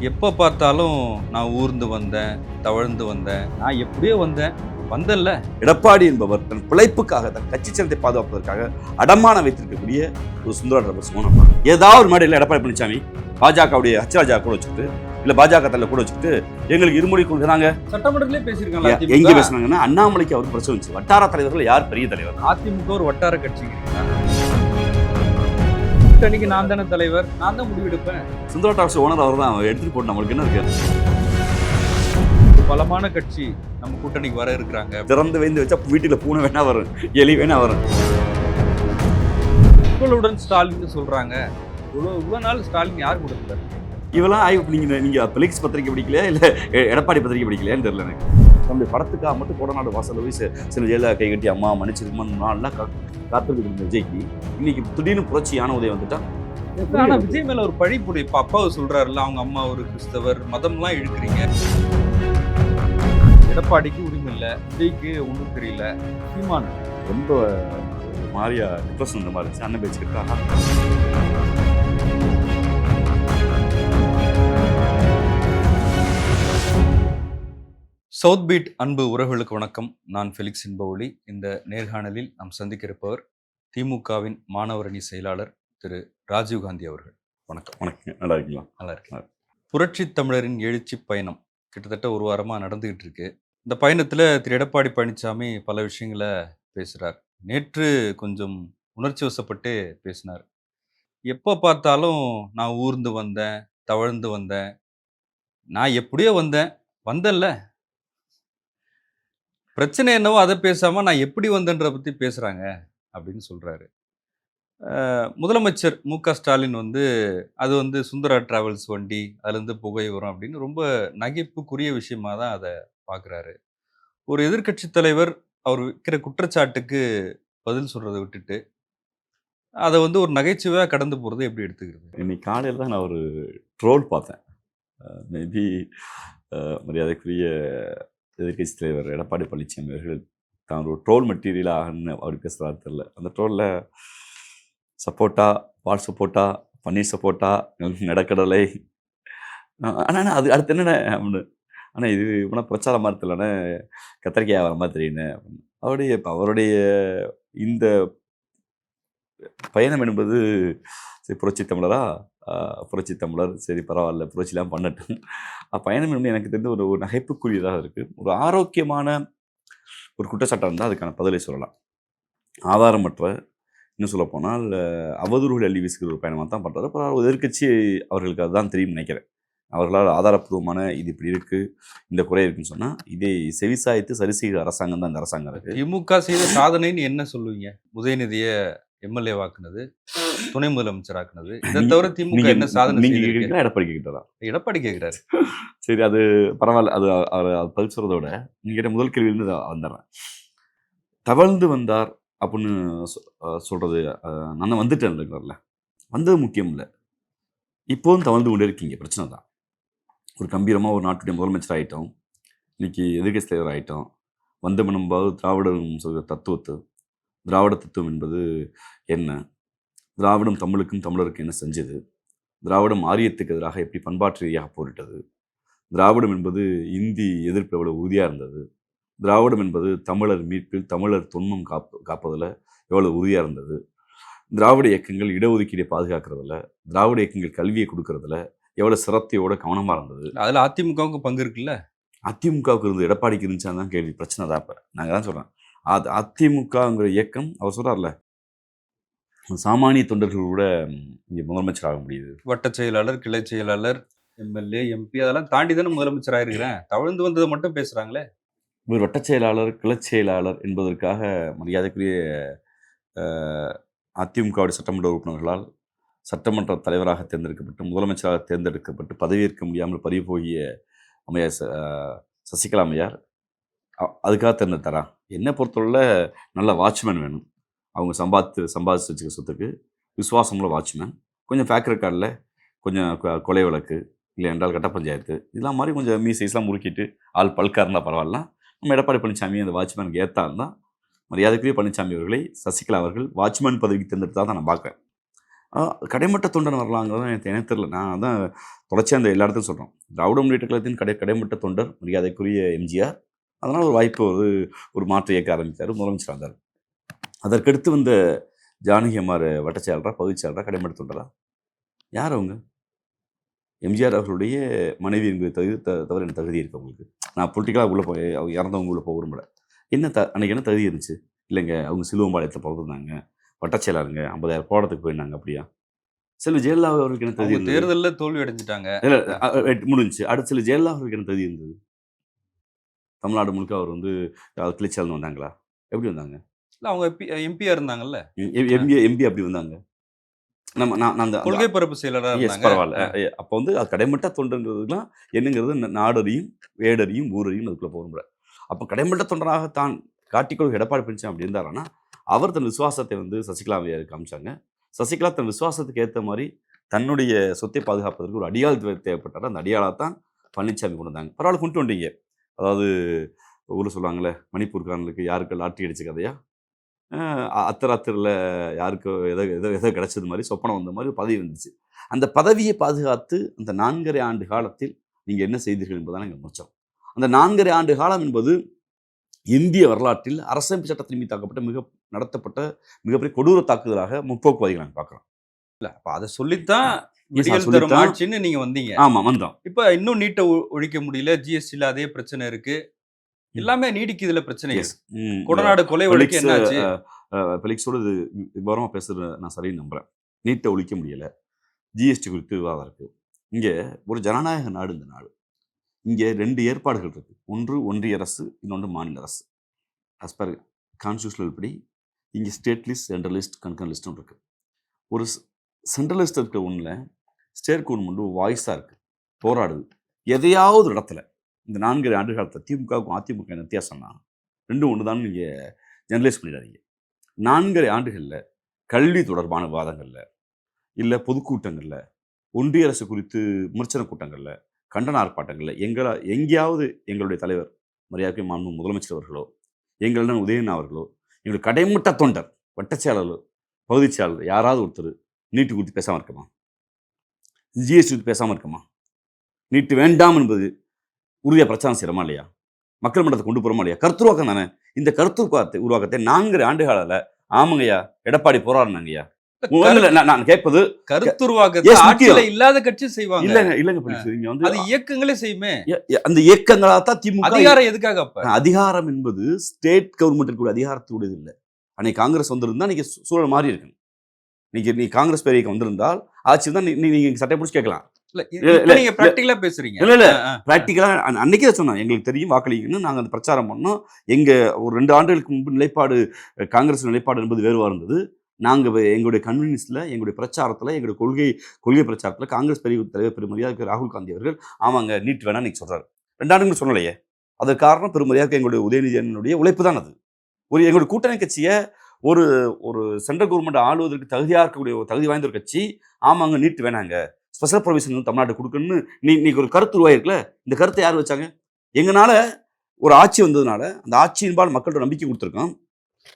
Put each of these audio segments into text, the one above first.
எப்போ பார்த்தாலும் நான் ஊர்ந்து வந்தேன் தவழ்ந்து வந்தேன் நான் எப்படியோ வந்தேன் வந்தல்ல எடப்பாடி என்பவர் தன் பிழைப்புக்காக தன் கட்சி சின்னத்தை பாதுகாப்பதற்காக அடமான வைத்திருக்கக்கூடிய ஒரு சுந்தர ரபர் சோனப்பா ஏதாவது ஒரு மேடையில் எடப்பாடி பழனிசாமி பாஜகவுடைய ஹச்ராஜா கூட வச்சுக்கிட்டு இல்ல பாஜக தலைவர் கூட வச்சுக்கிட்டு எங்களுக்கு இருமொழி கொள்கிறாங்க சட்டமன்றத்திலே பேசியிருக்காங்க எங்க பேசுனாங்கன்னா அண்ணாமலைக்கு அவருக்கு பிரச்சனை வட்டார தலைவர்கள் யார் பெரிய தலைவர்? அதிமுக ஒரு வட்டார கட்சிங்கிறீங்களா கூட்டணிக்கு நான் தானே தலைவர்? நான் தான் முடிவெடுப்பேன். சுந்தர டாக்ஸ் ஓனர் அவர் தான் எடுத்துட்டு போட்டு நம்மளுக்கு என்ன இருக்கு? பலமான கட்சி நம்ம கூட்டணிக்கு வர இருக்கிறாங்க. திறந்து வைந்து வச்சா வீட்டுல பூனை வேணா வரும். எலி வேணா வரும். உங்களுடன் ஸ்டாலின் சொல்றாங்க. இவ்வளோ இவ்வளோ நாள் ஸ்டாலின் யார் கொடுத்தாரு இவெல்லாம் ஆய்வு நீங்க நீங்க பிளிக்ஸ் பத்திரிக்கை படிக்கலையா? இல்ல எடப்பாடி பத்திரிக்கை படிக்கலையான்னு தெரியல எனக்கு. நம்முடைய படத்துக்காக மட்டும் கோடநாடு வாசல்ல போய் சில ஜெயலலிதா கை கட்டி அம்மா மன்னிச்சிருக்குமான்னு நாள்லாம் கா காத்திருக்கிற இந்த விஜய்க்கு இன்னைக்கு திடீர்னு புரட்சியான உதயம் வந்துட்டா? ஆனா விஜய் மேல ஒரு பழி போடு. இப்ப அப்பாவை சொல்றாருல்ல அவங்க அம்மா ஒரு கிறிஸ்தவர் மதம்லாம் இழுக்கிறீங்க. எடப்பாடிக்கு உரிமை இல்ல விஜய்க்கு ஒண்ணும் தெரியல. சீமான். ரொம்ப மாரியா டிப்ரெஷன் இந்த மாதிரி இருந்துச்சு. அண்ணன் பேச்சுக்கிட்டா சவுத் பீட் அன்பு உறவுகளுக்கு வணக்கம். நான் ஃபெலிக்ஸ் இன்பவொளி இந்த நேர்காணலில் நாம் சந்திக்க இருப்பவர் திமுகவின் மாணவரணி செயலாளர் திரு ராஜீவ்காந்தி அவர்கள். வணக்கம். வணக்கம். நல்லா இருக்கீங்களா? நல்லா இருக்கு புரட்சி தமிழரின் எழுச்சி பயணம். கிட்டத்தட்ட ஒரு வாரமா நடந்துகிட்டு இருக்கு. இந்த பயணத்துல திரு எடப்பாடி பழனிசாமி பல விஷயங்களை பேசுறார். நேற்று கொஞ்சம் உணர்ச்சி வசப்பட்டு பேசினார். எப்போ பார்த்தாலும் நான் ஊர்ந்து வந்தேன் தவழ்ந்து வந்தேன். நான் எப்படியோ வந்தேன். வந்தேன்ல. பிரச்சனை என்னவோ அதை பேசாமல் நான் எப்படி வந்தேன்ற பற்றி பேசுகிறாங்க அப்படின்னு சொல்கிறாரு முதலமைச்சர் மு க ஸ்டாலின் வந்து அது வந்து சுந்தரா டிராவல்ஸ் வண்டி அதுலேருந்து புகை வரும் அப்படின்னு ரொம்ப நகைப்புக்குரிய விஷயமா தான் அதை பார்க்குறாரு ஒரு எதிர்க்கட்சி தலைவர் அவர் வைக்கிற குற்றச்சாட்டுக்கு பதில் சொல்கிறத விட்டுட்டு அதை வந்து ஒரு நகைச்சுவையாக கடந்து போகிறது எப்படி எடுத்துக்கிறது? இன்னைக்கு காலையில் தான் நான் ஒரு ட்ரோல் பார்த்தேன். மேபி மரியாதைக்குரிய எதிர்க்கட்சி தலைவர் எடப்பாடி பழனிசாமி அவர்கள் தான் ஒரு ட்ரோல் மெட்டீரியல் ஆகணும்னு அவர் பேசுகிறாரு தெரியல. அந்த ட்ரோலில் சப்போட்டா பால் சப்போட்டா பன்னீர் சப்போட்டா நடக்கடலை ஆனால் அது அடுத்து என்னண்ணே அப்படின்னு. ஆனால் இது இப்போனா பிரச்சாரம் மாதிரி தெரியலண்ணே கத்திரிக்காய் வர மாதிரி தெரியுண்ணே அப்படின்னு. அவருடைய இப்போ அவருடைய இந்த பயணம் என்பது புரட்சி தமிழரா? புரட்சி தமிழர். சரி பரவாயில்ல புரட்சிலாம் பண்ணட்டும். பயணம் என்பது எனக்கு தெரிந்து ஒரு ஒரு நகைப்புக்குரியதாக இருக்குது ஒரு ஆரோக்கியமான ஒரு குற்றச்சாட்டம் இருந்தால் அதுக்கான பதிலை சொல்லலாம். ஆதாரமற்ற இன்னும் சொல்லப்போனால் அவதூறுகள் அள்ளி வீசுகிற ஒரு பயணமாக தான் பண்ணுறாரு அப்புறம் எதிர்கட்சி அவர்களுக்கு அதுதான் தெரியும் நினைக்கிறேன். அவர்களால் ஆதாரப்பூர்வமான இது இப்படி இருக்குது இந்த குறை இருக்குன்னு சொன்னால் இதை செவிசாய்த்து சரி செய்கிற அரசாங்கம் தான் இந்த அரசாங்கம் இருக்குது திமுக செய்த சாதனைன்னு என்ன சொல்லுவீங்க? உதயநிதியை எம்எல்ஏ வாக்குனது துணை முதலமைச்சர் ஆக்குனது இதை தவிர திமுக என்ன சாதனை நீங்க எடப்பாடி கேட்குறா எடப்பாடி கேட்கிறாரு சரி அது பரவாயில்ல. அது அவர் பதில் சொல்றதை விட நீங்க முதல் கேள்வியிலிருந்து வந்துடுறேன். தவழ்ந்து வந்தார் அப்படின்னு சொல்றது நான் வந்துட்டேன் இருக்கிறல வந்தது முக்கியம் இல்லை. இப்போவும் தவழ்ந்து கொண்டே இருக்கீங்க. பிரச்சனை தான். ஒரு கம்பீரமாக ஒரு நாட்டுடைய முதலமைச்சர் ஆயிட்டோம். இன்னைக்கு எதிர்க்கட்சி தலைவர் ஆயிட்டோம். வந்த மனம்பாவது திராவிடம் சொல்கிற தத்துவத்தை திராவிட தத்துவம் என்பது என்ன? திராவிடம் தமிழுக்கும் தமிழருக்கும் என்ன செஞ்சது? திராவிடம் ஆரியத்துக்கு எதிராக எப்படி பண்பாட்டு ரீதியாக போரிட்டது? திராவிடம் என்பது இந்தி எதிர்ப்பு எவ்வளவு உறுதியாக இருந்தது? திராவிடம் என்பது தமிழர் மீட்பில் தமிழர் தொன்மம் காப்பு காப்பதில் எவ்வளவு உறுதியாக இருந்தது? திராவிட இயக்கங்கள் இடஒதுக்கீடை பாதுகாக்கிறதுல திராவிட இயக்கங்கள் கல்வியை கொடுக்கறதுல எவ்வளோ சிரத்தையோட கவனமாக இருந்தது? அதுல அதிமுகவுக்கு பங்கு இருக்குல்ல? அதிமுகவுக்கு இருந்து எடப்பாடிக்கு இருந்துச்சான்னு தான் கேள்வி. பிரச்சனை தான் இப்போ. நாங்கள் தான் சொல்கிறேன் அது அதிமுகங்கிற இயக்கம் அவர் சொல்கிறார்ல சாமானிய தொண்டர்கள் கூட இங்கே முதலமைச்சர் ஆக முடியுது. வட்ட செயலாளர் கிளை செயலாளர் எம்எல்ஏ எம்பி அதெல்லாம் தாண்டி தானே முதலமைச்சர் ஆயிருக்கிறேன் தவழ்ந்து வந்ததை மட்டும் பேசுறாங்களே. இவர் வட்டச் செயலாளர் கிளச் செயலாளர் என்பதற்காக மரியாதைக்குரிய அதிமுகவுடைய சட்டமன்ற உறுப்பினர்களால் சட்டமன்ற தலைவராக தேர்ந்தெடுக்கப்பட்டு முதலமைச்சராக தேர்ந்தெடுக்கப்பட்டு பதவியேற்க முடியாமல் பறி போகிய அம்மையார் சசிகலா அம்மையார் அதுக்காக அதுக்காக தரா என்னை பொறுத்தவரை நல்ல வாட்ச்மேன் வேணும். அவங்க சம்பாத்து சம்பாதிச்சு வச்சுக்க சொத்துக்கு விசுவாசமுள்ள வாட்ச்மேன் கொஞ்சம் ஃபேக்டரி கார்டில் கொஞ்சம் கொ- கொலை வழக்கு இல்லை என்றால் கட்ட பஞ்சாயத்து இதெல்லாம் மாதிரி கொஞ்சம் மீசைஸ்லாம் முறுக்கிட்டு ஆள் பல்கா இருந்தால் பரவாயில்ல. நம்ம எடப்பாடி பழனிசாமி அந்த வாட்ச்மேனுக்கு ஏற்றா இருந்தால் மரியாதைக்குரிய பழனிசாமி அவர்களை சசிகலா அவர்கள் வாட்ச்மேன் பதவிக்கு தேர்ந்தெடுத்தா தான் நான் பார்க்குறேன். கடைமட்ட தொண்டன் வரலாங்கிறது எனக்கு எனக்கு தெரியல. நான் தான் தொடர்ச்சியாக அந்த எல்லா இடத்தையும் சொல்கிறோம் திராவிட முன்னேற்ற கழகத்தின் கடை கடைமட்ட தொண்டர் மரியாதைக்குரிய எம்ஜிஆர் அதனால் ஒரு வாய்ப்பு ஒரு ஒரு மாற்று இயக்க ஆரம்பித்தார் முதலமைச்சர் வந்தார் அதற்கடுத்து வந்த ஜானகி அம்மார் வட்டச்செயலரா பகுதிச் செயலரா கடைமட்ட தொண்டரா? யார் அவங்க? எம்ஜிஆர் அவர்களுடைய மனைவி என்பது தகுதி த- தவிர என்ன தகுதி இருக்கு அவங்களுக்கு நான் பொலிட்டிக்கலாக உள்ளே போய் அவங்க இறந்தவங்க உள்ளே போக விரும்பல. என்ன த அன்னைக்கு என்ன தகுதி இருந்துச்சு? இல்லைங்க அவங்க சிலுவம்பாளையத்தில் பிறந்திருந்தாங்க. வட்டச்செயலாருங்க ஐம்பதாயிரம் போடத்துக்கு போயிருந்தாங்க அப்படியா? செல்வி ஜெயலலிதா அவர்களுக்கு என்ன தகுதி தேர்தல்ல தோல்வி அடைஞ்சிட்டாங்க. இல்ல முடிஞ்சுச்சு. அடுத்து செல்வி ஜெயலலிதா அவர்களுக்கு என்ன தகுதி இருந்தது? தமிழ்நாடு முழுக்க அவர் வந்து கிளிச்சால்னு வந்தாங்களா? எப்படி வந்தாங்க? இல்ல அவங்க எம்பியா இருந்தாங்கல்ல? எம்பி எம்பி அப்படி வந்தாங்க. நம்ம நான் அந்த கொள்கை பரப்பு செயலரா எஸ் பரவாயில்ல அப்போ வந்து அது கடைமட்ட தொண்டுன்றதுலாம் என்னங்கிறது நாடறியும் வேடறியும் ஊரறியும் அதுக்குள்ள போக முடியாது அப்போ கடைமட்ட தொண்டராக தான் காட்டிக்கொள் எடப்பாடி பழனிசாமி அப்படி இருந்தாருன்னா அவர் தன் விசுவாசத்தை வந்து சசிகலாவையார் காமிச்சாங்க. சசிகலா தன் விசுவாசத்துக்கு ஏற்ற மாதிரி தன்னுடைய சொத்தை பாதுகாப்பதற்கு ஒரு அடியாள் தேவை- தேவைப்பட்டார். அந்த அடியாளாக தான் பழனிசாமி கொண்டு வந்தாங்க. பரவாயில்ல கொண்டு வந்தீங்க. அதாவது ஊரில் சொல்லுவாங்கள்ல மணிப்பூர்காரனுக்கு யாருக்கு லாட்டரி அடிச்ச கதையா? அத்தராத்திரில் யாருக்கு எதோ எதோ எதோ கிடச்சது மாதிரி சொப்பனம் வந்த மாதிரி பதவி வந்துச்சு. அந்த பதவியை பாதுகாத்து அந்த நான்கரை ஆண்டு காலத்தில் நீங்கள் என்ன செய்தீர்கள் என்பதுதான் எங்கள் முச்சம் அந்த நான்கரை ஆண்டு காலம் என்பது இந்திய வரலாற்றில் அரசமைப்பு சட்டத்தின் மீது தாக்கப்பட்ட மிக நடத்தப்பட்ட மிகப்பெரிய கொடூர தாக்குதலாக முற்போக்குவாதிகள் நாங்கள் பார்க்குறோம் இல்லை அப்போ அதை சொல்லித்தான் விடியல் தரும் சொல்லித்தான். ஆட்சின்னு நீங்க வந்தீங்க. ஆமாம் வந்தோம். இப்ப இன்னும் நீட்டை ஒழிக்க முடியல. ஜிஎஸ்டில அதே பிரச்சனை இருக்கு. எல்லாமே நீடிக்குதுல பிரச்சனை கொடநாடு கொலை ஃபெலிக்ஸ், என்னாச்சு? ஃபெலிக்ஸோட இது விவரமாக பேசுகிற நான் சரின்னு நம்புகிறேன் நீட்டை ஒழிக்க முடியல. ஜிஎஸ்டி குறித்து விவாதம் இருக்குது இங்கே ஒரு ஜனநாயக நாடு இந்த நாடு. இங்கே ரெண்டு ஏற்பாடுகள் இருக்குது ஒன்று ஒன்றிய அரசு இன்னொன்று மாநில அரசு. As per கான்ஸ்டியூஷனல் படி இங்கே state list central list concurrent லிஸ்ட்டும் இருக்குது ஒரு சென்ட்ரல் லிஸ்ட் இருக்கிற ஒன்றில் ஸ்டேட் கவர்மெண்ட் வாய்ஸாக இருக்குது போராடுது. எதையாவது இடத்துல. இந்த நான்கு ஆண்டு காலத்தில் திமுகவுக்கும் அதிமுக என்ன வித்தியாசம்னா ரெண்டும் ஒன்று தான் நீங்கள் ஜெனரலைஸ் பண்ணிடாதீங்க. நான்கரை ஆண்டுகளில் கல்வி தொடர்பான விவாதங்களில் இல்லை பொதுக்கூட்டங்களில் ஒன்றிய அரசு குறித்து விமர்சன கூட்டங்களில் கண்டன ஆர்ப்பாட்டங்களில் எங்களா எங்கேயாவது எங்களுடைய தலைவர் மரியாதை மாண்பு முதலமைச்சர் அவர்களோ எங்களுடன் உதயன் அவர்களோ எங்களுடைய கடைமட்ட தொண்டர் வட்டச்செயலாளர் பகுதிச் செயலாளர் யாராவது ஒருத்தர் நீட்டு குறித்து பேசாமல் இருக்கமா ஜிஎஸ்டி பேசாமல் இருக்கமா? நீட்டு வேண்டாம் என்பது உறுதியாக பிரச்சாரம் செய்கிறோமா இல்லையா? மக்கள் மன்றத்தை கொண்டு போகிறோமா இல்லையா? கருத்துருவாக்கம் தானே? இந்த கருத்துருவாக்கத்தை உருவாக்கத்தை நான்கு ஆண்டு காலில் ஆமாங்கய்யா எடப்பாடி போராடினாங்கய்யா நான் கேட்பது கருத்துருவாக்கத்தை. இல்லாத கட்சி செய்வாங்க. இல்லைங்க இல்லைங்க அது இயக்கங்களே செய்யுமே. அந்த இயக்கங்களாக தான் திமுக அதிகாரம் எதுக்காக அதிகாரம் என்பது ஸ்டேட் கவர்மெண்ட்டுக்கு கூட அதிகாரத்துடையது இல்லை. அன்னைக்கு காங்கிரஸ் வந்திருந்தா இன்னைக்கு சூ- சூழல் மாறி இருக்கு இன்னைக்கு நீ காங்கிரஸ் பேர் இயக்கம் வந்திருந்தால் ஆட்சி தான் நீ நீ- நீங்க சட்டை பிடிச்சி கேட்கலாம். அன்னைக்கே சொன்னோம் எங்களுக்கு தெரியும் வாக்களிங்கன்னு நாங்கள் அந்த பிரச்சாரம் பண்ணோம். எங்க ஒரு ரெண்டு ஆண்டுகளுக்கு முன்பு நிலைப்பாடு காங்கிரஸ் நிலைப்பாடு என்பது வேறுவா இருந்தது. நாங்கள் எங்களுடைய கன்வீனியன்ஸில் எங்களுடைய பிரச்சாரத்தில் எங்களுடைய கொள்கை கொள்கை பிரச்சாரத்தில் காங்கிரஸ் பெரிய தலைவர் பெருமரியாதை ராகுல் காந்தி அவர்கள் ஆமாங்க நீட் வேணாம் சொல்றாரு. ரெண்டு ஆண்டுகள் சொல்லலையே. அதற்கு காரணம் பெருமரியாதை எங்களுடைய உதயநிதியனுடைய உழைப்பு தான் அது. ஒரு எங்களுடைய கூட்டணி கட்சியை ஒரு ஒரு சென்ட்ரல் கவர்மெண்ட் ஆளுவதற்கு தகுதியாக இருக்கக்கூடிய ஒரு தகுதி வாய்ந்த ஒரு கட்சி ஆமாங்க நீட் வேணாங்க. ஸ்பெஷல் ப்ரொவிஷன் தமிழ்நாட்டு கொடுக்கணும்னு நீ இன்னைக்கு ஒரு கருத்து உருவாயிருக்குல்ல? இந்த கருத்தை யார் வச்சாங்க? எங்களால் ஒரு ஆட்சி வந்ததுனால அந்த ஆட்சியின்பால் மக்கள்கிட்ட நம்பிக்கை கொடுத்துருக்கோம்.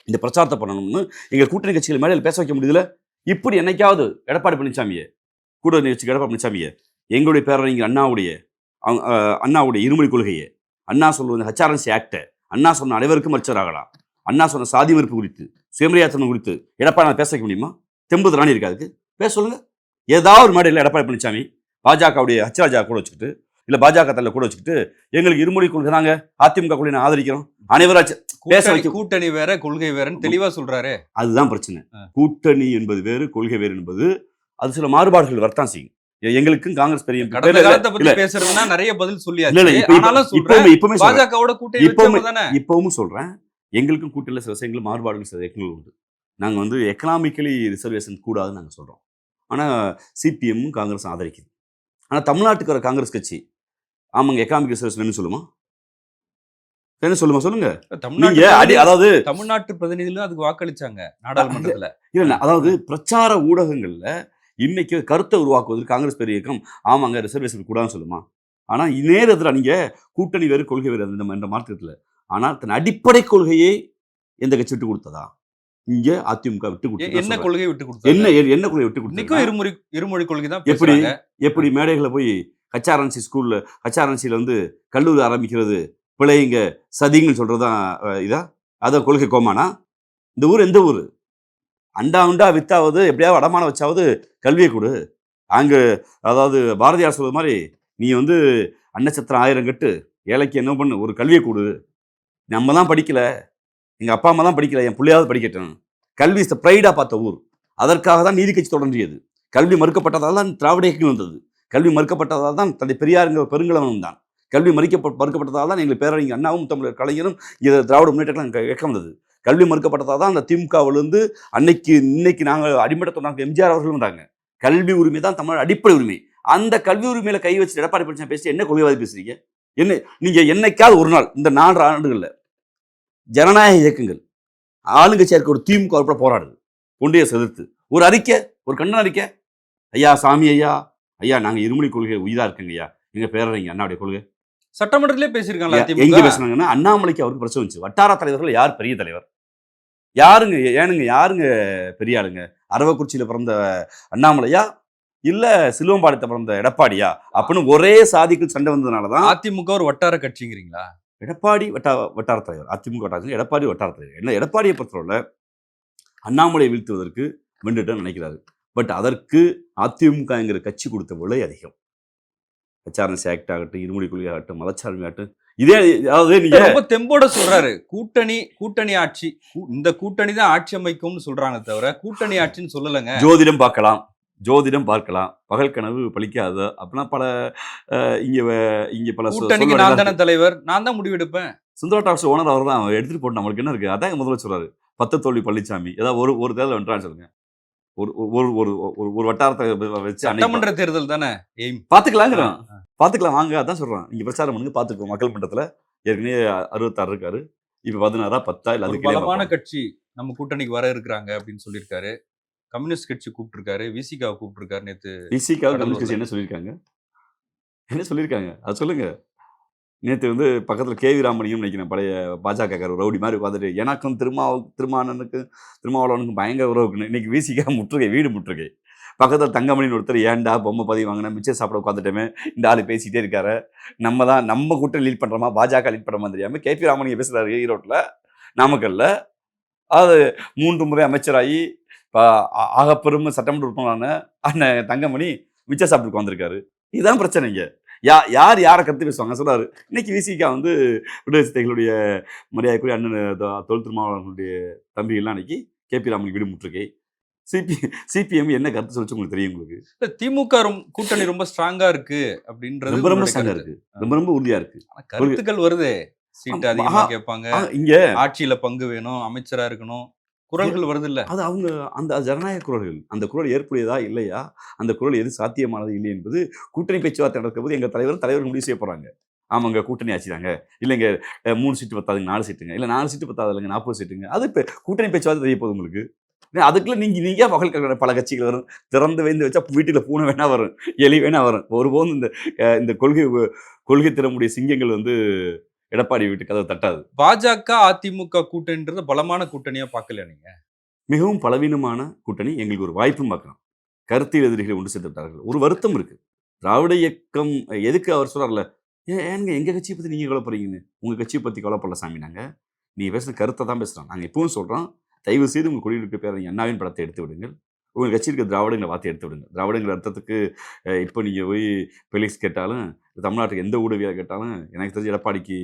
இந்த பிரச்சாரத்தை பண்ணணும்னு எங்கள் கூட்டணி கட்சிகள் மேலே பேச வைக்க முடியல. இப்படி என்னைக்காவது எடப்பாடி பழனிசாமியே கூட்டணி நிகழ்ச்சிக்கு எடப்பாடி பழனிசாமியே எங்களுடைய பேரறிஞர் அண்ணாவுடைய அவங்க, அண்ணாவுடைய இருமொழி கொள்கையை அண்ணா சொல்லுவது ஹச்ஆர்என்சி ஆக்டை அண்ணா சொன்ன அனைவருக்கும் மச்சராகலாம் அண்ணா சொன்ன சாதி மறுப்பு குறித்து சுயமரியாதனம் குறித்து எடப்பாடி நான் பேச வைக்க முடியுமா? தெம்பு ராணி இருக்கா அதுக்கு? பேச சொல்லுங்க. ஏதாவது ஒரு மேடையில் எடப்பாடி பழனிசாமி பாஜகவுடைய ஹச்ராஜா கூட வச்சுக்கிட்டு இல்லை பாஜக தலைவர் கூட வச்சுக்கிட்டு எங்களுக்கு இருமொழி கொள்கை தாங்க. அதிமுக கொள்கை நான் ஆதரிக்கிறோம். அனைவராச்சும் பேச கூட்டணி- வைக்க- கூட்டணி வேற கொள்கை வேறன்னு தெளிவா சொல்றாரு. அதுதான் பிரச்சனை. கூட்டணி என்பது வேறு கொள்கை வேறு என்பது அது சில மாறுபாடுகள் வரத்தான் செய்யும். எங்களுக்கும் காங்கிரஸ் பெரிய கடந்த காலத்தை பத்தி. பேசுறதுன்னா நிறைய பதில் சொல்லியாச்சு. இப்பவுமே இப்பவுமே சொல்றேன். எங்களுக்கும் கூட்டணியில் சில விஷயங்கள் மாறுபாடுகள் சில விஷயங்கள் உண்டு. நாங்க வந்து எக்கனாமிக்கலி ரிசர்வேஷன் கூடாதுன்னு நாங்க சொல்றோம். ஆனா சிபிஎம்மும் காங்கிரஸ் ஆதரிக்குது. ஆனா தமிழ்நாட்டுக்கு வர காங்கிரஸ் கட்சி ஆமாங்க எக்கனாமிக் ரிசர்வேஷன் சொல்லுமா? என்ன சொல்லுமா? சொல்லுங்க. நீங்க அடி அதாவது தமிழ்நாட்டு பிரதிநிதிகளும் அதுக்கு வாக்களிச்சாங்க நாடாளுமன்றத்துல. இல்ல அதாவது பிரச்சார ஊடகங்கள்ல இன்னைக்கு கருத்தை உருவாக்குவதற்கு காங்கிரஸ் பெரிய இயக்கம் ஆமாங்க ரிசர்வேஷன் கூடாதுன்னு சொல்லுமா? ஆனா நேரத்தில் நீங்க கூட்டணி வேறு கொள்கை வேறு அந்த என்ற மாற்றத்தில் ஆனால் தன் அடிப்படை கொள்கையை எந்த கட்சி விட்டு கொடுத்ததா? இங்க அதிமுக விட்டு கொடுத்து என்ன கொள்கையை விட்டு கொடுத்தாங்க என்ன என்ன கொள்கை விட்டு கொடுத்து இருமொழி இருமொழி கொள்கை தான் எப்படி எப்படி மேடைகளை போய் ஹச்ஆர்என்சி ஸ்கூல்ல ஹச்ஆர்என்சியில் வந்து கல்லூரி ஆரம்பிக்கிறது பிள்ளைங்க சதிங்கன்னு சொல்றதுதான் இதா? அதான் கொள்கை கோமானா? இந்த ஊர் எந்த ஊர்? அண்டா உண்டா வித்தாவது எப்படியாவது அடமான வச்சாவது கல்வியை கொடு. அங்கே அதாவது பாரதியார் சொல்றது மாதிரி நீ வந்து அன்னச்சத்திரம் ஆயிரம் கட்டு ஏழைக்கு என்ன பண்ணு? ஒரு கல்வியை கொடு. நம்ம தான் படிக்கல. எங்கள் அப்பா அம்மா தான் படிக்கல. என் பிள்ளையாவது படிக்கட்டும். கல்வி ப்ரைடா பார்த்த ஊர். அதற்காக தான் நீதி கட்சி தொடங்கியது. கல்வி மறுக்கப்பட்டதால் தான் திராவிட இயக்கம் வந்தது. கல்வி மறுக்கப்பட்டதால் தான் தந்தை பெரியாருங்கிற பெருங்கலவனும் தான் கல்வி மறுக்கப்ப மறுக்கப்பட்டதால் தான் எங்கள் பேரறிஞர் அண்ணாவும் தமிழர் கலைஞரும் இது திராவிட முன்னேற்ற இயக்கம் வந்தது. கல்வி மறுக்கப்பட்டதால் தான் அந்த திமுகவிலிருந்து அன்னைக்கு இன்னைக்கு நாங்கள் அடிமட்ட நாங்கள் எம்ஜிஆர் அவர்கள் வந்தாங்க. கல்வி உரிமை தான் தமிழ் அடிப்படை உரிமை. அந்த கல்வி உரிமையில கை வச்சு எடப்பாடி பழனிசாமி பேசி என்ன கொள்கைவாதி பேசுறீங்க? என்ன நீங்க என்னைக்காவது ஒரு நாள் இந்த நாலு ஆண்டுகள்ல ஜனநாயக இயக்கங்கள் ஆளுங்கட்சியா இருக்க ஒரு திமுக உட்பட போராடுது ஒன்றிய எதிர்த்து ஒரு அறிக்கை ஒரு கண்டன அறிக்கை. ஐயா சாமி ஐயா ஐயா நாங்க இருமொழி கொள்கை உயிரா இருக்குங்க ஐயா. எங்க பேரறிங்க அண்ணாவுடைய கொள்கை? சட்டமன்றத்திலே பேசியிருக்காங்களா எங்க பேசுனாங்கன்னா அண்ணாமலைக்கு அவருக்கு பிரச்சனை வந்துச்சு. வட்டார தலைவர்கள் யார் பெரிய தலைவர்? யாருங்க ஏனுங்க யாருங்க பெரிய ஆளுங்க? அரவக்குறிச்சியில பிறந்த அண்ணாமலையா? இல்ல சிலுவம்பாளையத்தை பிறந்த எடப்பாடியா? அப்படின்னு ஒரே சாதிக்கு சண்டை வந்ததுனாலதான் அதிமுக ஒரு வட்டார கட்சிங்கிறீங்களா? எடப்பாடி வட்டா வட்டார தலைவர். அதிமுக வட்டார எடப்பாடி வட்டார தலைவர். என்ன எடப்பாடியை பொறுத்தவரை அண்ணாமலை வீழ்த்துவதற்கு வெண்டுட்டு நினைக்கிறாரு. பட் அதற்கு அதிமுகங்கிற கட்சி கொடுத்த விலை அதிகம். ஹெச்ஆர்என்சி ஆக்ட் ஆகட்டும் இருமொழி கொள்கை ஆகட்டும் மதச்சார்பு ஆகட்டும். இதே அதாவது நீங்க ரொம்ப தெம்போட சொல்றாரு. கூட்டணி கூட்டணி ஆட்சி. இந்த கூட்டணி தான் ஆட்சி அமைக்கும்னு சொல்றாங்க தவிர கூட்டணி ஆட்சின்னு சொல்லலைங்க. ஜோதிடம் பார்க்கலாம். ஜோதிடம் பார்க்கலாம். பகல் கனவு பலிக்காத அப்படின்னா பல இங்க இங்க பல நான் தானே தலைவர். நான் தான் முடிவெடுப்பேன். சுந்தர டாக்ஸ் ஓனர் அவர் தான் அவர் எடுத்துட்டு போட்டு நம்மளுக்கு என்ன இருக்கு? அதான் முதல்ல சொல்றாரு. பத்து தோல்வி பழனிசாமி ஏதாவது ஒரு ஒரு தேர்தல் வென்றான்னு சொல்லுங்க. ஒரு ஒரு ஒரு ஒரு வட்டாரத்தை வச்சு சட்டமன்ற தேர்தல் தானே? எய்ம். பாத்துக்கலாங்கிறோம் பாத்துக்கலாம் வாங்க அதான் சொல்றான். நீங்க பிரச்சாரம் பண்ணுங்க பாத்துக்கோ மக்கள் மன்றத்துல ஏற்கனவே அறுபத்தாறு இருக்காரு. இப்ப பதினாறா பத்தா இல்ல அதுக்கு பலமான கட்சி நம்ம கூட்டணிக்கு வர இருக்கிறாங்க அப்படின்னு சொல்லியிருக்காரு. கம்யூனிஸ்ட் கட்சி கூப்பிட்டிருக்காரு விசிகாவை கூப்பிட்டிருக்காரு பிசிக்காக கடலூர்ல. கம்யூனிஸ்ட் என்ன சொல்லியிருக்காங்க? என்ன சொல்லியிருக்காங்க? அது சொல்லுங்க. நேற்று வந்து பக்கத்தில் கேவி ராமணியும் நினைக்கிறேன் பழைய பாஜக ரவுடி மாதிரி உட்காந்துட்டு எனக்கும் திருமாவு திருமானனுக்கு திருமாவளவனுக்கும் பயங்கர உறவு. இருக்குன்னு இன்னைக்கு விசிகா முற்றுகை வீடு முற்றுகை. பக்கத்தில் தங்கமணின்னு ஒருத்தர் ஏன்டா பொம்மை பதிவு வாங்கினேன் மிச்சம் சாப்பிட உட்காந்துட்டோமே இந்த ஆள் பேசிக்கிட்டே இருக்காரு. நம்ம தான் நம்ம கூட்டம் லீட் பண்ணுறோமா பாஜக லீட் பண்ணுறோமா தெரியாமல் கேபி ராமணியை பேசுகிறாரு ஈரோட்டில் நாமக்கல்ல. அது மூன்று முறை அமைச்சராகி இப்போ ஆகப்பெரும் சட்டமன்ற உறுப்பினரான அண்ணன் தங்கமணி மிச்ச சாப்பிட்டு வந்திருக்காரு. இதுதான் பிரச்சனைங்க யா யார் யாரை கருத்து பேசுவாங்க? சொல்றாரு. இன்னைக்கு விசிகா வந்து விடுதலை சிறுத்தைகளுடைய மரியாதைக்குரிய அண்ணன் தொ- தொல் திருமாவளவனுடைய தம்பி எல்லாம் இன்னைக்கு கேபி ராமன் வீடு முற்றுகை சிபி சிபிஎம் என்ன கருத்து சொல்லிச்சு உங்களுக்கு தெரியும் உங்களுக்கு? திமுக கூட்டணி ரொம்ப ஸ்ட்ராங்கா இருக்கு அப்படின்றது ரொம்ப ரொம்ப உங்களுடைய ஸ்ட்ராங்கா கருத்து. இருக்கு. ரொம்ப ரொம்ப உறுதியா இருக்கு. கருத்துக்கள் வருதே. சீட்டு. அதிகமா. கேட்பாங்க. இங்க ஆட்சியில பங்கு வேணும் அமைச்சரா இருக்கணும். குரல்கள் வருது அது அவங்க அந்த ஜனநாயக குரல்கள் அந்த குரல் ஏற்புடையதா இல்லையா? அந்த குரல் எது சாத்தியமானது இல்லை என்பது கூட்டணி பேச்சுவார்த்தை நடக்கும்போது எங்கள் தலைவர் தலைவர் முடிவு செய்ய போகிறாங்க ஆமாங்க கூட்டணி ஆச்சுதாங்க இல்லைங்க மூணு சீட்டு பத்தாதுங்க நாலு சீட்டுங்க. இல்லை நாலு சீட்டு பத்தாது இல்லைங்க நாற்பது சீட்டுங்க. அது இப்போ கூட்டணி பேச்சுவார்த்தை தெரிய போகுது உங்களுக்கு. அதுக்குள்ள நீங்க நீங்க மகள் கல்யாண பல கட்சிகள் வரும். திறந்து வைந்து வச்சா வீட்டில் பூனை வேணா வரும் எலி வேணா வரும். ஒருபோதும் இந்த இந்த கொள்கை கொள்கை திறமுடைய சிங்கங்கள் வந்து எடப்பாடி வீட்டு கதவை தட்டாது. பாஜக அதிமுக கூட்டணின்றது பலமான கூட்டணியா பார்க்கல நீங்க? மிகவும் பலவீனமான கூட்டணி எங்களுக்கு ஒரு வாய்ப்பும் பார்க்கலாம். கருத்தியல் எதிரிகளை ஒன்று சேர்த்து விட்டார்கள். ஒரு வருத்தம் இருக்கு. திராவிட இயக்கம் எதுக்கு அவர் சொல்றாருல ஏன் ஏங்க எங்க கட்சியை பத்தி நீங்க கவலைப்படுறீங்கன்னு உங்க கட்சியை பத்தி கவலைப்படல சாமி நாங்க. நீ பேசுன கருத்தை தான் பேசுறோம். நாங்க எப்பவும் சொல்றோம். தயவு செய்து உங்க குடியிருக்க பேர் அண்ணாவின் படத்தை எடுத்து விடுங்கள். உங்கள் கட்சி இருக்க திராவிடங்களை வார்த்தை எடுத்து விடுங்க. திராவிடங்கிற அர்த்தத்துக்கு இப்போ நீங்கள் போய் பெலிக்ஸ் கேட்டாலும் தமிழ்நாட்டுக்கு எந்த ஊடகவியாக கேட்டாலும் எனக்கு தெரிஞ்ச எடப்பாடிக்கு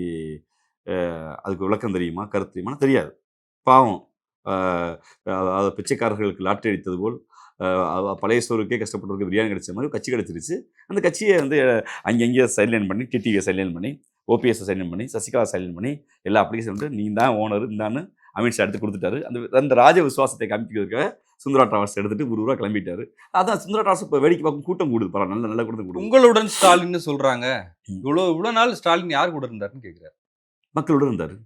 அதுக்கு விளக்கம் தெரியுமா கருத்து தெரியுமா தெரியாது. பாவம். அதை அதாவது பிச்சைக்காரர்களுக்கு லாட்டரி அடித்தது போல் பழைய சோறுக்கே கஷ்டப்பட்டவருக்கு பிரியாணி கிடைச்ச மாதிரி கட்சி கிடைச்சிருச்சு. அந்த கட்சியை வந்து அங்கங்கே சைலண்ட் பண்ணி டிடிவியை சைலண்ட் பண்ணி ஓபிஎஸ் சைலண்ட் பண்ணி சசிகலா சைலண்ட் பண்ணி எல்லா அப்ளிகேஷன் வந்து நீ தான் ஓனர் இந்தான்னு அமித்ஷா எடுத்து கொடுத்துட்டாரு. அந்த அந்த ராஜ விசுவாசத்தை காமிக்கிறதுக்காக சுந்தரா டிராவல்ஸ் எடுத்துட்டு ஒரு ரூபா கிளம்பிட்டாரு. அதான் சுந்தரா டிராவல்ஸ் இப்போ வேடிக்கை பார்க்கும் கூட்டம் கூடுது பரவாயில்ல. நல்ல நல்ல கூட்டம் கூடுது. உங்களுடன் ஸ்டாலின்னு சொல்றாங்க. ம். இவ்வளவு இவ்வளவு நாள் ஸ்டாலின் யார் கூட இருந்தாருன்னு கேக்குறாரு. மக்களோட இருந்தாரு.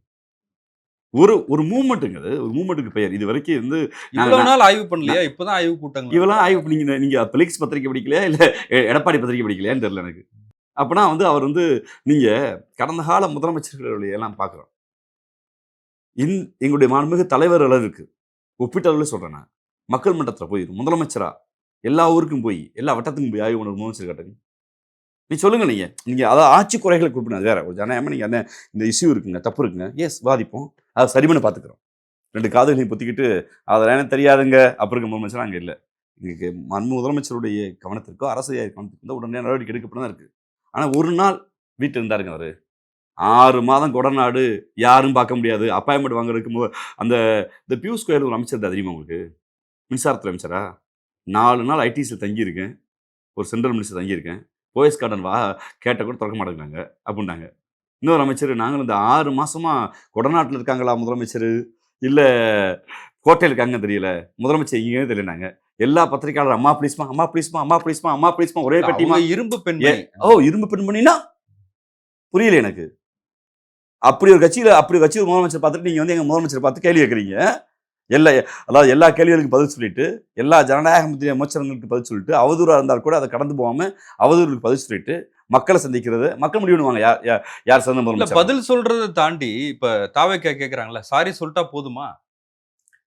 ஒரு ஒரு மூமெண்ட்டுங்க அது ஒரு மூமெண்ட்டுக்கு பெயர். இது வரைக்கும் வந்து இவ்வளவு நாள் ஆய்வு பண்ணலையா? இப்பதான் ஆய்வு கூட்டங்கள் இவெல்லாம் ஆய்வு நீங்க நீங்க பிளிக்ஸ் பத்திரிக்கை படிக்கலையா? இல்ல எடப்பாடி பத்திரிக்கை படிக்கலையான்னு தெரியல எனக்கு. அப்பனா வந்து அவர் வந்து நீங்க கடந்த கால முதலமைச்சர்களுடைய எல்லாம் பார்க்குறோம். இன் எங்களுடைய மாண்புமிகு தலைவர் அளவுக்கு ஒப்பீட்டளவில் சொல்கிறேன் நான். மக்கள் மன்றத்தில் போய் முதலமைச்சராக எல்லா ஊருக்கும் போய் எல்லா வட்டத்துக்கும் போய் ஆய்வு உணர்வு முதலமைச்சர் காட்டுங்க நீ சொல்லுங்கள் நீங்கள் நீங்கள் அதாவது ஆட்சி குறைகளை குறிப்பிட வேறு வேற. ஒரு ஜனநாயகமா நீங்கள் என்ன இந்த இஷ்யூ இருக்குங்க தப்பு இருக்குங்க. எஸ் வாதிப்போம். அதை சரி பண்ண பார்த்துக்குறோம். ரெண்டு காதுகளையும் பொத்திக்கிட்டு அதெல்லாம் என்ன தெரியாதுங்க. அப்புறம் இருக்க முதலமைச்சர் அங்கே இல்லை. இங்கே மன்மு முதலமைச்சருடைய கவனத்திற்கோ அரசு கவனத்திற்கு உடனே நடவடிக்கை எடுக்கப்பட தான் இருக்குது ஆனால் ஒரு நாள் வீட்டில் இருந்தாருங்க அவர். ஆறு மாதம் கொடநாடு யாரும் பார்க்க முடியாது. அப்பாயின்மெண்ட் வாங்குறதுக்கு அந்த இந்த பியூஷ் கோயல் ஒரு அமைச்சர் தான் தெரியுமா உங்களுக்கு? மின்சாரத்துறை அமைச்சரா? நாலு நாள் ஐடிசியில் தங்கியிருக்கேன். ஒரு சென்ட்ரல் மினிஸ்டர் தங்கியிருக்கேன். போயஸ் கார்டன் வா கேட்ட கூட திறக்க மாட்டேங்கிறாங்க அப்படின்னாங்க. இன்னொரு அமைச்சர் நாங்களும் இந்த ஆறு மாசமா கொடநாட்டில் இருக்காங்களா முதலமைச்சர்? இல்லை கோட்டையில் இருக்காங்க தெரியல. முதலமைச்சர் எங்கேயும் தெரியலனாங்க எல்லா பத்திரிகையாளர் அம்மா ப்ளீஸ்மா அம்மா ப்ளீஸ்மா அம்மா ப்ளீஸ்மா அம்மா ப்ளீஸ்மா ஒரே அவங்க இரும்பு பெண்மணி. ஓ இரும்பு பெண்மணினா? புரியல எனக்கு. அப்படி ஒரு கட்சியில அப்படி ஒரு கட்சி முதலமைச்சர் பார்த்துட்டு நீங்க வந்து எங்க முதலமைச்சர் பார்த்து கேள்வி கேட்குறீங்க. எல்லா அதாவது எல்லா கேள்விகளுக்கும் பதில் சொல்லிட்டு எல்லா ஜனநாயக முத்திரை அமைச்சர்களுக்கு பதில் சொல்லிட்டு அவதூறா இருந்தால் கூட அதை கடந்து போகாம அவதூறுக்கு பதில் சொல்லிட்டு மக்களை சந்திக்கிறது மக்கள் முடிவு பண்ணுவாங்க யார் யார் சிறந்த முதலமைச்சர்? பதில் சொல்றதை தாண்டி இப்ப தாவேக்கா கேக்குறாங்கல்ல சாரி சொல்லிட்டா போதுமா?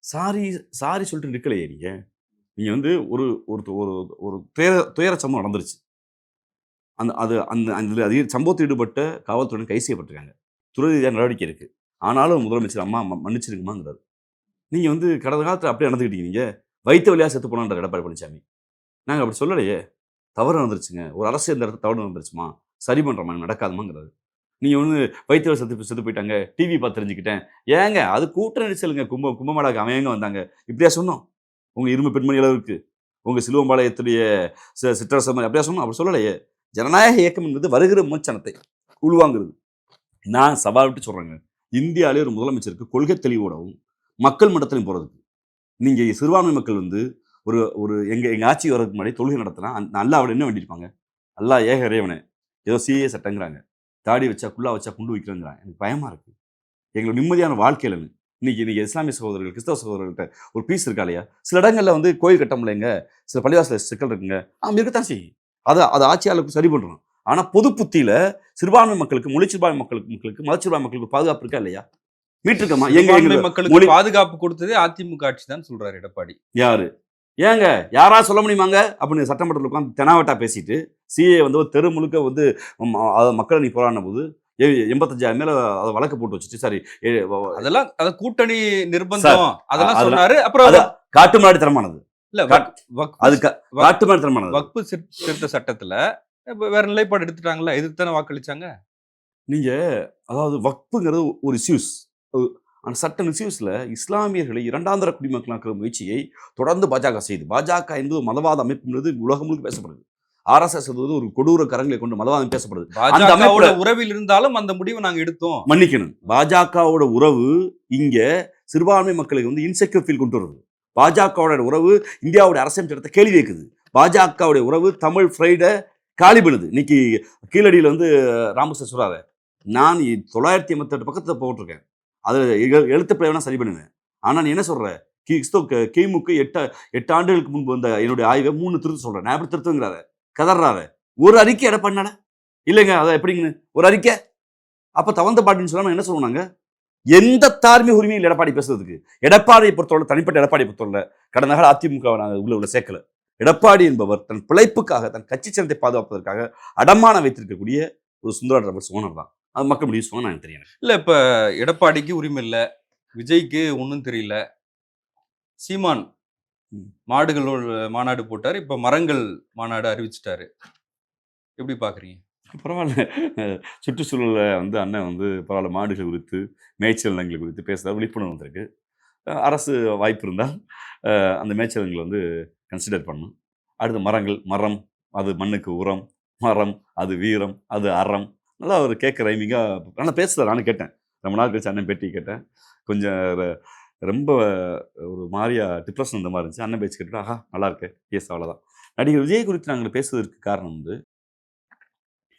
சாரி சாரி சொல்லிட்டு இருக்கலையே நீங்க. நீங்க வந்து ஒரு ஒரு ஒரு ஒரு துயர துயர சம்பவம் நடந்துருச்சு. அந்த அது அந்த அந்த அதிக சம்பவத்தில் ஈடுபட்ட காவல்துறையினர் கைது செய்யப்பட்டிருக்காங்க. துறை ரீதியாக நடவடிக்கை இருக்குது ஆனாலும் முதலமைச்சர் அம்மா ம- மன்னிச்சிருக்குமாங்கிறாரு வந்து கடந்த காலத்தில் அப்படியே நடந்துக்கிட்டீங்க நீங்கள் வைத்த வழியாக செத்து போனான்ற எடப்பாடி பழனிசாமி நாங்கள் அப்படி சொல்லலையே. தவறு நடந்துருச்சுங்க. ஒரு அரசு இந்த இடத்துல தவறு நடந்துருச்சுமா? சரி பண்ணுறோமா நடக்காதுமாங்கிறாரு. நீங்கள் வந்து வைத்தியர் செத்து செத்து போயிட்டாங்க. டிவி பார்த்து தெரிஞ்சுக்கிட்டேன். ஏங்க அது கூட்ட நெரிசலுங்க. கும்ப கும்பமேளாக்கு அமையங்க வந்தாங்க? இப்படியா சொன்னோம். உங்கள் இரும்பு பெண்மணி அளவுக்கு. உங்கள் சிலுவம்பாளையத்துடைய சி- சிற்றரசு அப்படியா சொன்னோம். அப்படி சொல்லலையே. ஜனநாயக இயக்கம் என்பது வருகிற மூச்சனத்தை. உள்வாங்குறது நான் சபா விட்டு சொல்கிறேங்க இந்தியாவிலே ஒரு முதலமைச்சருக்கு கொள்கை தெளிவோடவும் மக்கள் மட்டத்திலையும் போகிறதுக்கு நீங்கள் சிறுபான்மை மக்கள் வந்து ஒரு ஒரு எங்கள் எங்கள் ஆட்சி வர்றதுக்கு முன்னாடி தொழுகை நடத்தினா நல்லா அவட என்ன வேண்டியிருப்பாங்க? அல்லா ஏக இறைவனே ஏதோ சிஏ சட்டங்கிறாங்க. தாடி வச்சா குள்ளா வச்சா குண்டு வைக்கிறேங்கிறாங்க. எனக்கு பயமாக இருக்குது எங்களோட நிம்மதியான வாழ்க்கையில் இன்னைக்கு இன்னைக்கு இஸ்லாமிய சகோதரர்கள் கிறிஸ்தவ சகோதரர்கள்ட்ட ஒரு பீஸ் இருக்கா இல்லையா? சில இடங்களில் வந்து கோயில் கட்ட முடியலைங்க சில பள்ளிவாசல சிக்கல் இருக்குங்க. அவங்க இருக்கத்தான் செய்யும். அதை அதை ஆட்சியாளருக்கு சரி பண்ணுறோம் ஆனா பொது புத்தியில சிறுபான்மை மக்களுக்கு மொழி சிறுபான்மை மக்களுக்கு மக்களுக்கு மத சிறுபான்மை மக்களுக்கு பாதுகாப்பு இருக்கா இல்லையா? மீட்டிருக்கமா? எங்க மக்களுக்கு பாதுகாப்பு கொடுத்ததே அதிமுக ஆட்சி தான் சொல்றாரு எடப்பாடி. யாரு? ஏங்க யாரா சொல்ல முடியுமாங்க? அப்படின்னு சட்டமன்றத்தில் உட்காந்து தெனாவட்டா பேசிட்டு சிஏ வந்து ஒரு தெரு முழுக்க வந்து மக்களை நீ போராடின போது எண்பத்தஞ்சாயிரம் மேல அதை வழக்கு போட்டு வச்சுட்டு சாரி அதெல்லாம் அத கூட்டணி நிர்பந்தம் அதெல்லாம் சொன்னாரு. அப்புறம் காட்டு முன்னாடி தரமானது. இல்ல அது காட்டு முன்னாடி தரமானது. வக்ஃபு சிற்- திருத்த சட்டத்துல வேற நிலைப்பாடு எடுத்துட்டாங்கல்ல எதுக்கு தானே வாக்களிச்சாங்க? நீங்க அதாவது வக்புங்கிறது ஒரு அந்த சட்ட இஸ்யூஸ்ல இஸ்லாமியர்களை இரண்டாந்தர குடிமக்களாக்குற முயற்சியை தொடர்ந்து பாஜக செய்யுது பாஜக என்பது மதவாத அமைப்புன்றது உலகம் முழுக்க பேசப்படுது. ஆர்எஸ்எஸ் என்பது ஒரு கொடூர கரங்களை கொண்டு மதவாதம் பேசப்படுது. பாஜகவோட அமைப்புல- உறவில் இருந்தாலும் அந்த முடிவை நாங்க எடுத்தோம். மன்னிக்கணும். பாஜகவோட உறவு இங்க சிறுபான்மை மக்களுக்கு வந்து இன்செக்யூர் ஃபீல் கொண்டு வருது. பாஜகவோட உறவு இந்தியாவோட அரசியல் சட்டத்தை கேள்வி கேட்குது பாஜகவுடைய உறவு தமிழ் ஃப்ரைடை காலி பண்ணுது இன்னைக்கு கீழடியில் வந்து ராமகிருஷ்ணன் சொல்கிறாரு நான் தொள்ளாயிரத்தி எண்பத்தெட்டு பக்கத்தில் போட்டிருக்கேன். அதில் எழுத்துப்பிழை எழுத்து சரி பண்ணுவேன் ஆனால் நீ என்ன சொல்ற? கிறிஸ்தோ கிமுக்கு எட்டு எட்டு ஆண்டுகளுக்கு முன்பு வந்த என்னுடைய ஆய்வை மூணு திருத்த சொல்றேன். நான் எப்படி திருத்துங்கிறாரு? கதறாரு ஒரு அறிக்கை எடை பண்ணாட இல்லைங்க அதை எப்படிங்கன்னு ஒரு அறிக்கை. அப்ப தவந்த பாட்டின்னு சொன்னால் என்ன சொல்லுவாங்க எந்த தார்மீக உரிமையும் எடப்பாடி பேசுறதுக்கு. எடப்பாடியை பொறுத்தவரை தனிப்பட்ட எடப்பாடியை பொறுத்தவரை கடந்த கால அதிமுக நாங்கள் உள்ள உள்ள சேர்க்கலை. எடப்பாடி என்பவர் தன் பிழைப்புக்காக தன் கட்சி சின்னத்தை பாதுகாப்பதற்காக அடமான வைத்திருக்கக்கூடிய ஒரு சுந்தர டிராவல்ஸ் ஓனர் தான். அது மக்கள் முடிவு சொன்னா எனக்கு தெரியும் இல்ல இப்ப எடப்பாடிக்கு உரிமை இல்ல விஜய்க்கு ஒண்ணும் தெரியல. சீமான். மாடுகளோட மாநாடு போட்டாரு இப்ப மரங்கள் மாநாடு அறிவிச்சிட்டாரு. எப்படி பாக்குறீங்க? பரவாயில்ல. சுற்றுச்சூழலை வந்து அண்ணன் வந்து பரவாயில்ல மாடுகள் குறித்து மேய்ச்சல் நிலங்கள் குறித்து பேசுகிறார் விழிப்புணர்வு வந்திருக்கு. அரசு வாய்ப்பு இருந்தால் அந்த மேய்ச்சல் நிலங்களை வந்து கன்சிடர் பண்ணும் அடுத்து மரங்கள் மரம் அது மண்ணுக்கு உரம் மரம் அது வீரம் அது அறம். நல்லா அவர் கேட்க ரைமிங்காக ஆனால் பேசுகிறார் நானும் கேட்டேன். ரொம்ப நாள் கழிச்சு அண்ணன் பேட்டி கேட்டேன். கொஞ்சம் ரொம்ப ஒரு மாதிரியா டிப்ரெஷன் இந்த மாதிரி இருந்துச்சு. அண்ணன் பேச்சு கேட்டுட்டு ஆஹா நல்லா இருக்கு எஸ் அவ்வளோதான் நடிகர் விஜய் குறித்து நாங்கள் பேசுவதற்கு காரணம் வந்து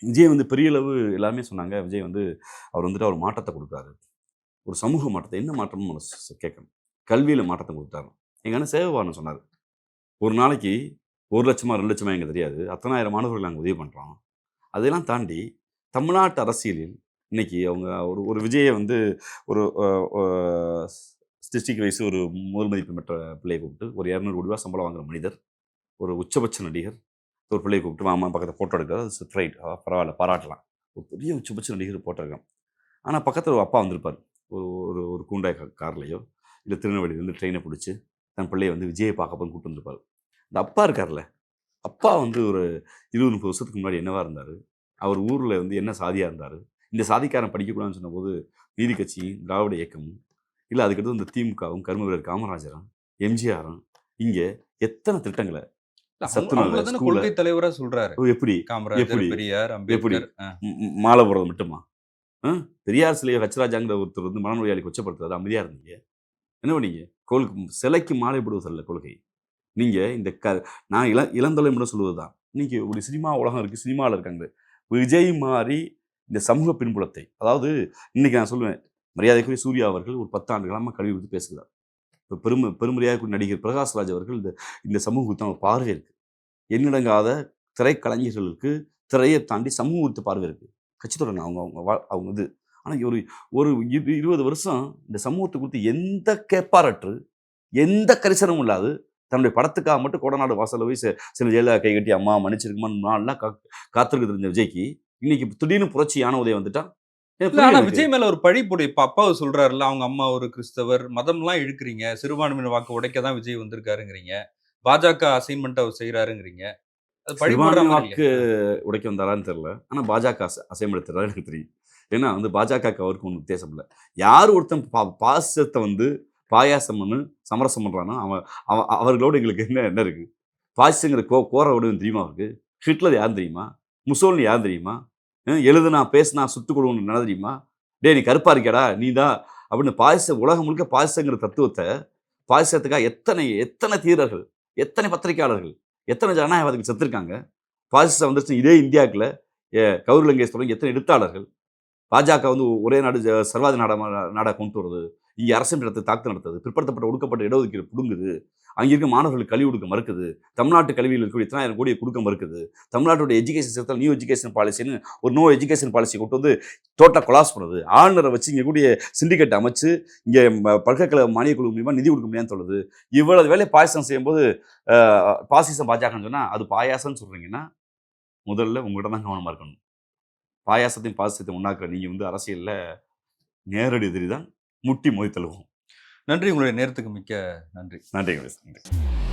விஜய் வந்து பெரிய அளவு எல்லாருமே சொன்னாங்க விஜய் வந்து அவர் வந்துட்டு அவர் மாற்றத்தை கொடுத்தாரு ஒரு சமூக மாற்றத்தை என்ன மாற்றம்னு கேட்கணும். கல்வியில் மாற்றத்தை கொடுத்தாரு. எங்கள் அண்ணன் சேவபாரன் சொன்னார். ஒரு நாளைக்கு ஒரு லட்சமா ரெண்டு லட்சமா எங்கே தெரியாது. அத்தனாயிரம் மாணவர்கள் நாங்கள் உதவி பண்ணுறோம் அதையெல்லாம் தாண்டி தமிழ்நாட்டு அரசியலில் இன்னைக்கு அவங்க ஒரு ஒரு விஜயை வந்து ஒரு டிஸ்ட்ரிக் வைஸ் ஒரு முதல் மதிப்பு பெற்ற பிள்ளையை கூப்பிட்டு ஒரு இரநூறு கோடி ரூபா சம்பளம் வாங்குற மனிதர் ஒரு உச்சபட்ச நடிகர் ஒரு பிள்ளையை கூப்பிட்டு மாமா பக்கத்தில் ஃபோட்டோ எடுக்கிறது ரைட் பரவாயில்ல பாராட்டலாம். ஒரு பெரிய உச்சபட்ச நடிகர் போட்டிருக்கான். ஆனால் பக்கத்தில் ஒரு அப்பா வந்திருப்பார். ஒரு ஒரு ஒரு கூண்டாய் கா- இல்லை திருநெல்வேலியிலேருந்து ட்ரெயினை பிடிச்சி தன் பிள்ளையை வந்து விஜயை பார்க்க போய் கூப்பிட்டு வந்திருப்பார். இந்த அப்பா இருக்கார்ல அப்பா வந்து ஒரு இருபது முப்பது வருஷத்துக்கு முன்னாடி என்னவா இருந்தார் அவர் ஊரில் வந்து என்ன சாதியாக இருந்தார் இந்த சாதிக்காரன் படிக்கக்கூடாதுன்னு சொன்னபோது நீதி கட்சியும் திராவிட இயக்கமும் இல்லை அதுக்கடுத்து இந்த திமுகவும் கருமவீரர் காமராஜரும் எம்ஜிஆரும் இங்கே எத்தனை திட்டங்களை கொள்கை தலைவரா சொல்றாரு. எப்படி? காமராஜர் எப்படி? பெரியார் எப்படி? மாலை போடுறது மட்டுமா? பெரியார் சிலையை ஹச்ராஜாங்கிற ஒருத்தர் வந்து மனநோயாளி கொச்சப்படுத்துறாரு அமைதியாக இருந்தீங்க. என்ன பண்ணீங்க கொள்கை சிலைக்கு மாலை போடுவது அல்ல கொள்கை. நீங்கள் இந்த க நான் இள இளந்தலைமுறை சொல்வது தான் இன்றைக்கி ஒரு சினிமா உலகம் இருக்குது சினிமாவில் இருக்காங்க விஜய் மாதிரி இந்த சமூக பின்புலத்தை அதாவது இன்றைக்கி நான் சொல்லுவேன் மரியாதைக்குரிய சூர்யா அவர்கள் ஒரு பத்தாண்டுகளாக கல்வி கொடுத்து பேசுகிறார். இப்போ பெரும பெருமரியாதைக்குரிய நடிகர் பிரகாஷ்ராஜ் அவர்கள் இந்த இந்த சமூகத்தான் ஒரு பார்வை இருக்குது எண்ணிடங்காத திரைக்கலைஞர்களுக்கு திரையை தாண்டி சமூகத்து பார்வை இருக்குது கட்சித்துறை அவங்க அவங்க வா- அவங்க இது. ஆனால் ஒரு ஒரு இரு இருபது வருஷம் இந்த சமூகத்தை குறித்து எந்த கேப்பாரற்று எந்த கரிசனமும் இல்லாது தன்னுடைய படத்துக்காக மட்டும் கோடநாடு வாசல்ல போய் சில ஜெயலலிதா கை கட்டி அம்மா மன்னிச்சிருக்குமான்னு நாள்லாம் கா காத்திருக்கு தெரிஞ்ச விஜய்க்கு. இன்னைக்கு திடீர்னு புரட்சி யான உதயம் வந்துட்டான் ஆனா. விஜய் மேல ஒரு பழி போடு. இப்ப அப்பாவை சொல்றாருல்ல அவங்க அம்மா ஒரு கிறிஸ்தவர் மதம்லாம் இழுக்கிறீங்க. சிறுபான்மையினர் வாக்கு உடைக்க தான் விஜய் வந்திருக்காருங்கிறீங்க. பாஜக அசைன்மெண்ட் அவர் செய்யறாருங்கிறீங்க அது பழி வாக்கு உடைக்க வந்தாரான்னு தெரியல. ஆனால் பாஜக அசைன்மெண்ட் தெரியல எனக்கு தெரியும். ஏன்னா வந்து பாஜகவுக்கு அவருக்கு ஒன்றும் வித்தியாசம் இல்லை. யார் ஒருத்தன் பா பாசத்தை வந்து பாயாசம் பண்ணு சமரசம் பண்ணுறானோ அவன் அவன் அவர்களோடு எங்களுக்கு என்ன என்ன இருக்குது பாசிங்கிற கோ கோர வடிவம் தெரியுமா அவருக்கு? ஹிட்லர் யார் தெரியுமா? முசோல்னு யார் தெரியுமா? எழுதுனா பேசுனா சுத்து கொடுவோன்னு என்ன தெரியுமா? டேய் நீ கருப்பாக இருக்கியாடா நீ தான் அப்படின்னு பாயச உலகம் முழுக்க பாயசங்கிற தத்துவத்தை பாயசத்துக்காக எத்தனை எத்தனை தீரர்கள் எத்தனை பத்திரிகையாளர்கள் எத்தனை ஜனநாயகவாதிகள் செத்துருக்காங்க? பாசிசம் வந்துருச்சு இதே இந்தியாவுக்குள்ள கௌரலங்கேஷ் தொடங்கி எத்தனை எழுத்தாளர்கள் பாஜக வந்து ஒரே நாடு சர்வாதி நாடா நாடா கொண்டு வருது இங்கே அரசியல் நடத்து தாக்கு நடத்துது பிற்படுத்தப்பட்ட ஒடுக்கப்பட்ட இடஒதுக்கீடு பிடுங்குது அங்கே இருக்க மாணவர்களுக்கு கல்வி கொடுக்க மறுக்குது தமிழ்நாட்டு கல்வியில் இருக்கக்கூடிய இத்தனாயிரம் கோடியை கொடுக்க மறுக்குது தமிழ்நாட்டுடைய எஜுகேஷன் சிஸ்டத்தில் நியூ எஜுகேஷன் பாலிசின்னு ஒரு நோ எஜுகேஷன் பாலிசி கொண்டு வந்து டோட்டல் கொலாஸ் பண்ணுது. ஆளுநரை வச்சு இங்கே கூடிய சிண்டிகேட் அமைச்சு இங்கே பல்கலைக்கழக மானியக் குழு மூலியமாக நிதி கொடுக்க முடியாதுன்னு சொல்லுது. இவ்வளவு வேலை பாயசம் செய்யும்போது பாசிசம் பாஜகன்னு சொன்னால் அது பாயாசம்னு சொல்கிறீங்கன்னா முதல்ல உங்கள்கிட்ட தான் கவனமாக இருக்கணும். பாயாசத்தையும் பாசிசத்தையும் உண்டாக்குற நீங்கள் வந்து அரசியலில் நேரடி எதிரி தான் முட்டி மோதி தழுவோம். நன்றி. உங்களுடைய நேரத்துக்கு மிக்க நன்றி. நன்றி. நன்றி.